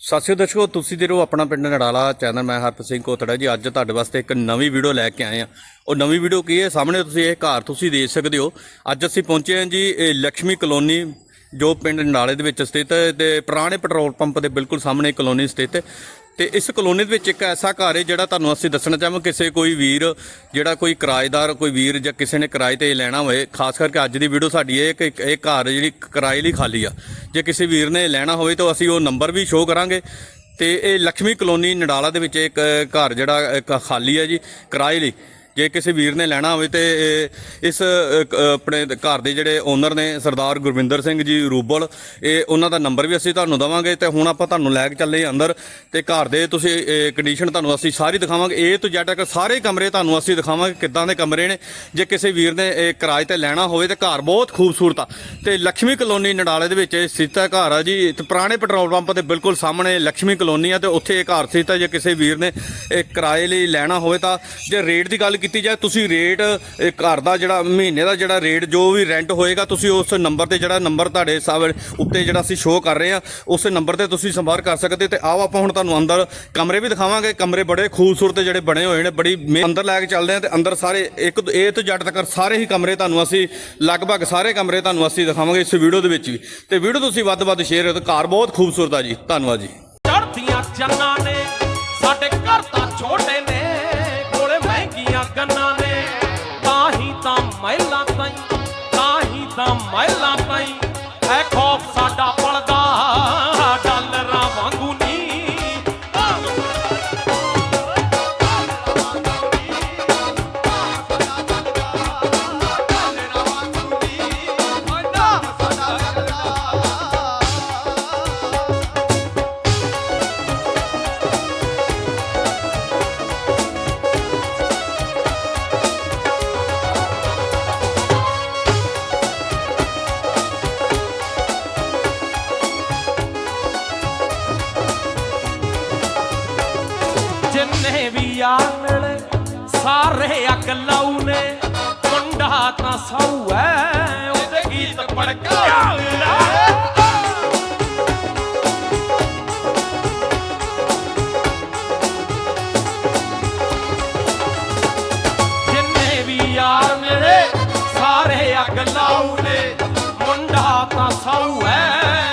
ਸਤਿ ਸ਼੍ਰੀ ਅਕਾਲ ਦਰਸ਼ਕੋ, ਤੁਸੀਂ ਦੇ ਰਹੋ ਆਪਣਾ ਪਿੰਡ ਨੜਾਲਾ, ਚੈਨਲ ਮੈਂ ਹਰਪ੍ਰੀਤ ਸਿੰਘ ਕੋਤੜਾ ਜੀ। ਅੱਜ ਤੁਹਾਡੇ ਵਾਸਤੇ ਇੱਕ ਨਵੀਂ ਵੀਡੀਓ ਲੈ ਕੇ ਆਏ ਆ ਉਹ ਨਵੀਂ ਵੀਡੀਓ ਕੀ ਹੈ? ਸਾਹਮਣੇ ਤੁਸੀਂ ਇਹ ਘਰ ਤੁਸੀਂ ਦੇਖ ਸਕਦੇ ਹੋ। ਅੱਜ ਅਸੀਂ ਪਹੁੰਚੇ ਹਾਂ ਜੀ, ਇਹ ਲక్ష్ਮੀ ਕਲੋਨੀ, ਜੋ ਪਿੰਡ ਨੜਾਲੇ ਦੇ ਵਿੱਚ ਸਥਿਤ ਹੈ ਤੇ ਪੁਰਾਣੇ ਪੈਟਰੋਲ ਪੰਪ ਦੇ ਬਿਲਕੁਲ ਸਾਹਮਣੇ ਕਲੋਨੀ ਸਥਿਤ ਤੇ ਇਸ ਕਲੋਨੀ ਦੇ ਵਿੱਚ ਇੱਕ ਐਸਾ ਘਰ ਹੈ ਜਿਹੜਾ ਤੁਹਾਨੂੰ ਅਸੀਂ ਦੱਸਣਾ ਚਾਹਾਂਗੇ, ਕਿਸੇ ਕੋਈ ਵੀਰ, ਜਿਹੜਾ ਕੋਈ ਕਿਰਾਏਦਾਰ, ਕੋਈ ਵੀਰ ਜਾਂ ਕਿਸੇ ਨੇ ਕਿਰਾਏ ਤੇ ਲੈਣਾ ਹੋਵੇ, ਖਾਸ ਕਰਕੇ ਅੱਜ ਦੀ ਵੀਡੀਓ ਸਾਡੀ ਇਹ ਕਿ ਇਹ ਘਰ ਜਿਹੜੀ ਕਿਰਾਏ ਲਈ ਖਾਲੀ ਆ। ਜੇ ਕਿਸੇ ਵੀਰ ਨੇ ਲੈਣਾ ਹੋਵੇ ਤਾਂ ਅਸੀਂ ਉਹ ਨੰਬਰ ਵੀ ਸ਼ੋਅ ਕਰਾਂਗੇ। ਤੇ ਇਹ ਲక్ష్ਮੀ ਕਲੋਨੀ ਨਡਾਲਾ ਦੇ ਵਿੱਚ ਇੱਕ ਘਰ ਜਿਹੜਾ ਖਾਲੀ ਆ ਜੀ, ਕਿਰਾਏ ਲਈ। ਜੇ ਕਿਸੇ ਵੀਰ ਨੇ ਲੈਣਾ ਹੋਵੇ ਤੇ ਇਸ ਆਪਣੇ ਘਰ ਦੇ ਜਿਹੜੇ ਓਨਰ ਨੇ ਸਰਦਾਰ ਗੁਰਵਿੰਦਰ ਸਿੰਘ ਜੀ ਰੂਬਲ, ਇਹ ਉਹਨਾਂ ਦਾ ਨੰਬਰ ਵੀ ਅਸੀਂ ਤੁਹਾਨੂੰ ਦਵਾਂਗੇ ਤੇ ਹੁਣ ਆਪਾਂ ਤੁਹਾਨੂੰ ਲੈ ਕੇ ਚੱਲੇ ਅੰਦਰ ਤੇ ਘਰ ਦੇ ਤੁਸੀਂ ਕੰਡੀਸ਼ਨ ਤੁਹਾਨੂੰ ਅਸੀਂ ਸਾਰੀ ਦਿਖਾਵਾਂਗੇ। ਇਹ ਤੋਂ ਜੈਡ ਸਾਰੇ ਕਮਰੇ ਤੁਹਾਨੂੰ ਅਸੀਂ ਦਿਖਾਵਾਂਗੇ ਕਿੱਦਾਂ ਦੇ ਕਮਰੇ ਨੇ। ਜੇ ਕਿਸੇ ਵੀਰ ਨੇ ਇਹ ਕਿਰਾਏ ਤੇ ਲੈਣਾ ਹੋਵੇ ਤੇ ਘਰ ਬਹੁਤ ਖੂਬਸੂਰਤ ਆ। ਤੇ ਲక్ష్ਮੀ ਕਲੋਨੀ ਨਡਾਲੇ ਦੇ ਵਿੱਚ ਸਥਿਤ ਹੈ ਘਰ ਆ ਜੀ। ਤੇ ਪੁਰਾਣੇ ਪੈਟਰੋਲ ਪੰਪ ਦੇ ਬਿਲਕੁਲ ਸਾਹਮਣੇ ਲక్ష్ਮੀ ਕਲੋਨੀ ਆ ਤੇ ਉੱਥੇ ਇਹ ਘਰ ਸਥਿਤ ਹੈ ਜੇ ਕਿਸੇ ਵੀਰ ਨੇ ਇਹ ਕਿਰਾਏ ਲਈ ਲੈਣਾ ਹੋਵੇ ਤਾਂ, ਜੇ ਰੇਟ ਦੀ ਗੱਲ ਕੀਤੀ ਜਾਏ, ਤੁਸੀਂ ਰੇਟ ਇਹ ਘਰ ਦਾ ਜਿਹੜਾ, ਮਹੀਨੇ ਦਾ ਜਿਹੜਾ ਰੇਟ ਜੋ ਵੀ ਰੈਂਟ ਹੋਏਗਾ, ਤੁਸੀਂ ਉਸ ਨੰਬਰ ਤੇ ਜਿਹੜਾ ਨੰਬਰ ਤੁਹਾਡੇ ਸਾਹਮਣੇ ਉੱਤੇ ਜਿਹੜਾ ਅਸੀਂ ਸ਼ੋਅ ਕਰ ਰਹੇ ਆ ਉਸ ਨੰਬਰ ਤੇ ਤੁਸੀਂ ਸੰਪਰਕ ਕਰ ਸਕਦੇ ਤੇ ਆਓ ਆਪਾਂ ਹੁਣ ਤੁਹਾਨੂੰ ਅੰਦਰ ਕਮਰੇ ਵੀ ਦਿਖਾਵਾਂਗੇ। ਕਮਰੇ ਬੜੇ ਖੂਬਸੂਰਤ ਜਿਹੜੇ ਬਣੇ ਹੋਏ ਨੇ, ਬੜੀ ਅੰਦਰ ਲੈ ਕੇ ਚੱਲਦੇ ਆ ਤੇ ਅੰਦਰ ਸਾਰੇ, ਇੱਕ ਇਹ ਤੋਂ ਜੱਟ ਤੱਕ ਸਾਰੇ ਹੀ ਕਮਰੇ ਤੁਹਾਨੂੰ ਅਸੀਂ, ਲਗਭਗ ਸਾਰੇ ਕਮਰੇ ਤੁਹਾਨੂੰ ਅਸੀਂ ਦਿਖਾਵਾਂਗੇ ਇਸ ਵੀਡੀਓ ਦੇ ਵਿੱਚ ਵੀ। ਤੇ ਵੀਡੀਓ ਤੁਸੀਂ ਵੱਧ ਤੋਂ ਵੱਧ ਸ਼ੇਅਰ ਕਰੋ ਘਰ ਬਹੁਤ ਖੂਬਸੂਰਤ ਆ ਜੀ। ਧੰਨਵਾਦ ਜੀ। ਚੜਦੀਆਂ ਚੰਨਾਂ ਨੇ, ਸਾਡੇ ਘਰ ਤਾਂ ਛੋਟੇ ਨੇ। ਤਾਂ ਹੀ ਤਾਈ ਤਾਂ ਹੀ ਤਾਂ ਮਹਿਲਾਂ ਤਾਈ। ਐ ਖੌਫ ਯਾਰ ਮਿਲੇ ਸਾਰੇ ਅੱਗ ਲਾਉ ਨੇ ਮੁੰਡਾ ਤਾਂ ਸੌ ਐ ਉਹਦੇ ਗੀਤ ਪੜਕਾ ਜਿੰਨੇ ਵੀ ਯਾਰ ਮੇਰੇ, ਸਾਰੇ ਅੱਗ ਲਾਉ ਮੁੰਡਾ ਤਾਂ ਸੌ ਐ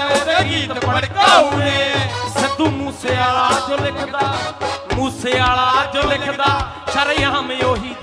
ਉਹਦੇ ਗੀਤ ਪੜਕਾਉ ਨੇ ਸਿੱਧੂ ਮੂਸੇ ਵਾਲਾ ਜੋ ਲਿਖਦਾ ਮੂਸੇ ਜੋ ਲਿਖਦਾ ਸ਼ਰਯਾਮ ਉਹੀ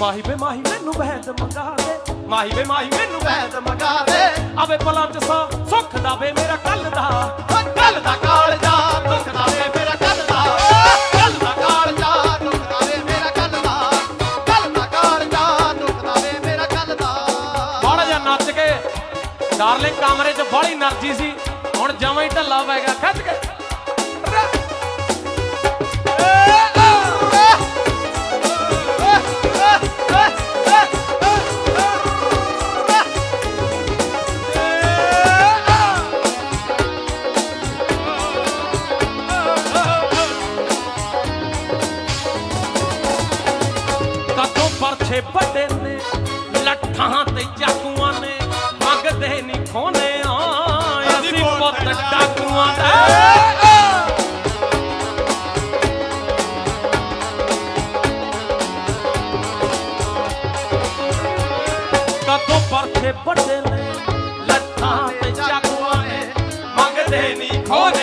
ਮਾਹੀ ਬੇ ਮਾਹੀ ਮੈਨੂੰ ਵਹਿਦ ਮੰਗਾ ਦੇ ਮਾਹੀ ਬੇ ਮਾਹੀ ਮੈਨੂੰ ਵਹਿਦ ਮੰਗਾ ਦੇ ਆਵੇ ਪਲਾਂ ਚ ਸਾ, ਸੁੱਖ ਦਾ ਵੇ ਮੇਰਾ ਕੱਲ ਦਾ। ਕੱਲ ਦਾ ਕਾਲ ਦਾ ਦੁੱਖ ਦਾ ਵੇ ਮੇਰਾ ਕੱਲ ਦਾ। ਕੱਲ ਦਾ ਕਾਲ ਦਾ ਦੁੱਖ ਦਾ ਵੇ ਮੇਰਾ ਕੱਲ ਦਾ। ਕੱਲ ਦਾ ਕਾਲ ਦਾ ਦੁੱਖ ਦਾ ਵੇ ਮੇਰਾ ਕੱਲ ਦਾ। ਮਾੜਾ ਜਿਹਾ ਨੱਚ ਕੇ। ਡਾਰਲਿੰਗ ਕਮਰੇ 'ਚ ਬੜੀ એનર્ਜੀ ਸੀ। ਹੁਣ ਜਮਾਂ ਹੀ ਢੱਲਾ ਪੈ ਗਿਆ। ਖੱਜ ਕੇ। ਨਸ਼ੇ ਵੱਡੇ ਨੇ ਲੱਠਾਂ ਤੇ ਚਾਕੂਆਂ ਨੇ ਮੰਗਦੇ ਨਹੀਂ ਖੋਨੇ ਆ ਅਸੀਂ ਪੁੱਤ ਡਾਕੂਆਂ ਦਾ। ਕਦੋਂ ਪਰਥੇ ਵੱਡੇ ਨੇ ਲੱਠਾਂ ਤੇ ਚਾਕੂਆਂ ਨੇ ਮੰਗਦੇ ਨਹੀਂ ਖੋਨੇ